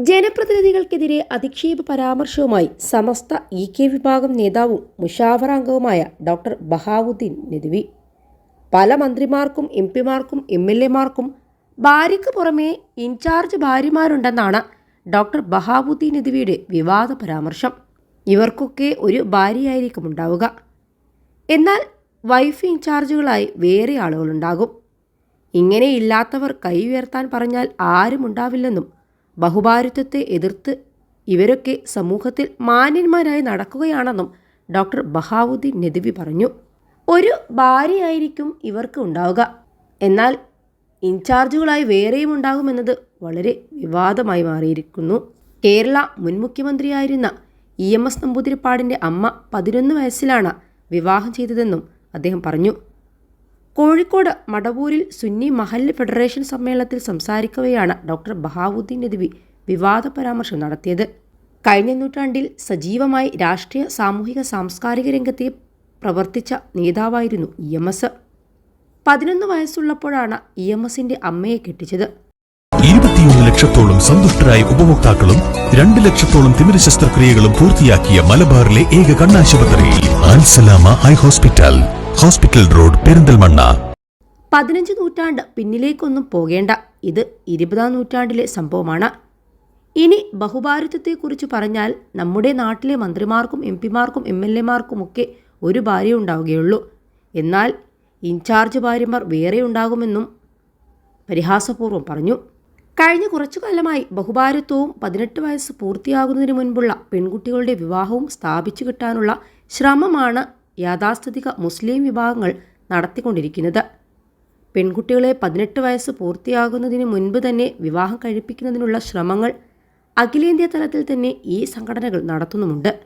ജനപ്രതിനിധികൾക്കെതിരെ അധിക്ഷേപ പരാമർശവുമായി സമസ്ത E K വിഭാഗം നേതാവും മുഷാവറ അംഗവുമായ ഡോക്ടർ ബഹാവുദ്ദീൻ നദ്വി പല മന്ത്രിമാർക്കും എം പിമാർക്കും എം എൽ എമാർക്കും ഭാര്യയ്ക്ക് പുറമെ ഇൻചാർജ് ഭാര്യമാരുണ്ടെന്നാണ് ഡോക്ടർ ബഹാവുദ്ദീൻ നദ്വിയുടെ വിവാദ പരാമർശം. ഇവർക്കൊക്കെ ഒരു ഭാര്യയായിരിക്കും ഉണ്ടാവുക. എന്നാൽ വൈഫ് ഇൻചാർജുകളായി വേറെ ആളുകളുണ്ടാകും. ഇങ്ങനെയില്ലാത്തവർ കൈ ഉയർത്താൻ പറഞ്ഞാൽ ആരും ഉണ്ടാവില്ലെന്നും ബഹുഭാരിത്വത്തെ എതിർത്ത് ഇവരൊക്കെ സമൂഹത്തിൽ മാന്യന്മാരായി നടക്കുകയാണെന്നും ഡോക്ടർ ബഹാവുദ്ദീൻ നദവി പറഞ്ഞു. ഒരു ഭാര്യയായിരിക്കും ഇവർക്ക് ഉണ്ടാവുക. എന്നാൽ ഇൻചാർജുകളായി വേറെയും ഉണ്ടാകുമെന്നത് വളരെ വിവാദമായി മാറിയിരിക്കുന്നു. കേരള മുൻ മുഖ്യമന്ത്രിയായിരുന്ന ഇ എം എസ് നമ്പൂതിരിപ്പാടിന്റെ അമ്മ പതിനൊന്ന് വയസ്സിലാണ് വിവാഹം ചെയ്തതെന്നും അദ്ദേഹം പറഞ്ഞു. കോഴിക്കോട് മടവൂരിൽ സുന്നി മഹല്ല് ഫെഡറേഷൻ സമ്മേളനത്തിൽ സംസാരിക്കവെയാണ് ഡോക്ടർ ബഹാവുദ്ദീൻ നദ്വി വിവാദ പരാമർശം നടത്തിയത്. കഴിഞ്ഞ നൂറ്റാണ്ടിൽ സജീവമായി രാഷ്ട്രീയ സാമൂഹിക സാംസ്കാരിക രംഗത്തെ പ്രവർത്തിച്ച നേതാവായിരുന്നു ഇ എം എസ്. പതിനൊന്ന് വയസ്സുള്ളപ്പോഴാണ് ഇ എം എസിന്റെ അമ്മയെ കെട്ടിച്ചത്. ഇരുപത്തിയൊന്ന് ലക്ഷത്തോളം സന്തുഷ്ടരായ ഉപഭോക്താക്കളും രണ്ട് ലക്ഷത്തോളം തിമിര ശസ്ത്രക്രിയകളും പൂർത്തിയാക്കിയ മലബാറിലെ ഏക കണ്ണാശുപത്രി Ansalama eye hospital. Hospital road Perinthalmanna. പതിനഞ്ച് നൂറ്റാണ്ട് പിന്നിലേക്കൊന്നും പോകേണ്ട. ഇത് ഇരുപതാം നൂറ്റാണ്ടിലെ സംഭവമാണ്. ഇനി ബഹുഭാരിത്വത്തെക്കുറിച്ച് പറഞ്ഞാൽ നമ്മുടെ നാട്ടിലെ മന്ത്രിമാർക്കും എം പിമാർക്കും എം എൽ എമാർക്കുമൊക്കെ ഒരു ഭാര്യ ഉണ്ടാവുകയുള്ളൂ. എന്നാൽ ഇൻചാർജ് ഭാര്യമാർ വേറെ ഉണ്ടാകുമെന്നും പരിഹാസപൂർവം പറഞ്ഞു. കഴിഞ്ഞ കുറച്ചു കാലമായി ബഹുഭാരത്വവും പതിനെട്ട് വയസ്സ് പൂർത്തിയാകുന്നതിന് മുൻപുള്ള പെൺകുട്ടികളുടെ വിവാഹവും സ്ഥാപിച്ചു കിട്ടാനുള്ള ശ്രമമാണ് യാഥാസ്ഥിതിക മുസ്ലിം വിഭാഗങ്ങൾ നടത്തിക്കൊണ്ടിരിക്കുന്നത്. പെൺകുട്ടികളെ പതിനെട്ട് വയസ്സ് പൂർത്തിയാകുന്നതിന് മുൻപ് തന്നെ വിവാഹം കഴിപ്പിക്കുന്നതിനുള്ള ശ്രമങ്ങൾ അഖിലേന്ത്യാ തലത്തിൽ തന്നെ ഈ സംഘടനകൾ നടത്തുന്നുമുണ്ട്.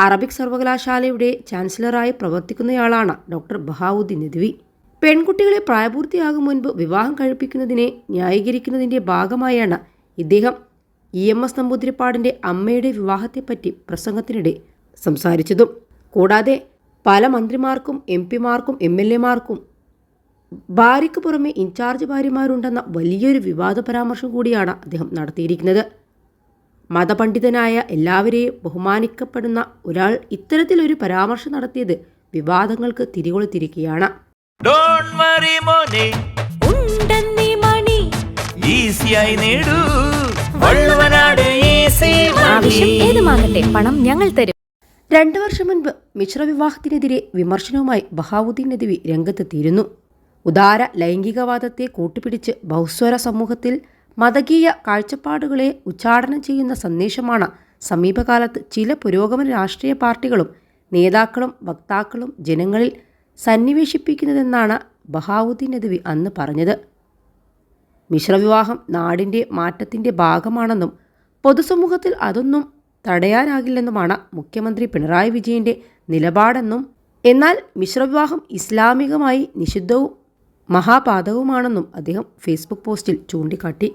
അറബിക് സർവകലാശാലയുടെ ചാൻസലറായി പ്രവർത്തിക്കുന്നയാളാണ് ഡോക്ടർ ബഹാവുദ്ദീൻ നദ്വി. പെൺകുട്ടികളെ പ്രായപൂർത്തിയാകും മുൻപ് വിവാഹം കഴിപ്പിക്കുന്നതിനെ ന്യായീകരിക്കുന്നതിന്റെ ഭാഗമായാണ് ഇദ്ദേഹം. ഇ എം എസ് നമ്പൂതിരിപ്പാടിന്റെ അമ്മയുടെ വിവാഹത്തെപ്പറ്റി പ്രസംഗത്തിനിടെ സംസാരിച്ചതും. കൂടാതെ പല മന്ത്രിമാർക്കും എം പിമാർക്കും എം എൽ എമാർക്കും ഭാര്യയ്ക്ക് പുറമെ ഇൻചാർജ് ഭാര്യമാരുണ്ടെന്ന വലിയൊരു വിവാദ പരാമർശം കൂടിയാണ് അദ്ദേഹം നടത്തിയിരിക്കുന്നത്. മതപണ്ഡിതനായ എല്ലാവരെയും ബഹുമാനിക്കപ്പെടുന്ന ഒരാൾ ഇത്തരത്തിലൊരു പരാമർശം നടത്തിയത് വിവാദങ്ങൾക്ക് തിരികൊളുത്തിരിക്കുകയാണ്. ഡോണ്ട് വറി മോനെ. ഉണ്ടെന്നീ മണി. ഈസിയായി നേടൂ. വള്ളുവനാട് ഈസി ആവശ്യം ഏതുമാകട്ടെ പണം ഞങ്ങൾ തരും. രണ്ടു വർഷം മുൻപ് മിശ്രവിവാഹത്തിനെതിരെ വിമർശനവുമായി ബഹാവുദ്ദീൻ നദവി രംഗത്തെത്തിയിരുന്നു. ഉദാര ലൈംഗികവാദത്തെ കൂട്ടുപിടിച്ച് ബഹുസ്വര സമൂഹത്തിൽ മതകീയ കാഴ്ചപ്പാടുകളെ ഉച്ചാടനം ചെയ്യുന്ന സന്ദേശമാണ് സമീപകാലത്ത് ചില പുരോഗമന രാഷ്ട്രീയ പാർട്ടികളും നേതാക്കളും വക്താക്കളും ജനങ്ങളിൽ സന്നിവേശിപ്പിക്കുന്നതെന്നാണ് ബഹാവുദ്ദീൻ നദവി അന്ന് പറഞ്ഞത്. മിശ്രവിവാഹം നാടിന്റെ മാറ്റത്തിന്റെ ഭാഗമാണെന്നും പൊതുസമൂഹത്തിൽ അതൊന്നും തടയാനാകില്ലെന്നുമാണ് മുഖ്യമന്ത്രി പിണറായി വിജയന്റെ നിലപാടെന്നും എന്നാൽ മിശ്രവിവാഹം ഇസ്ലാമികമായി നിഷിദ്ധവും മഹാപാതകവുമാണെന്നും അദ്ദേഹം ഫേസ്ബുക്ക് പോസ്റ്റിൽ ചൂണ്ടിക്കാട്ടി.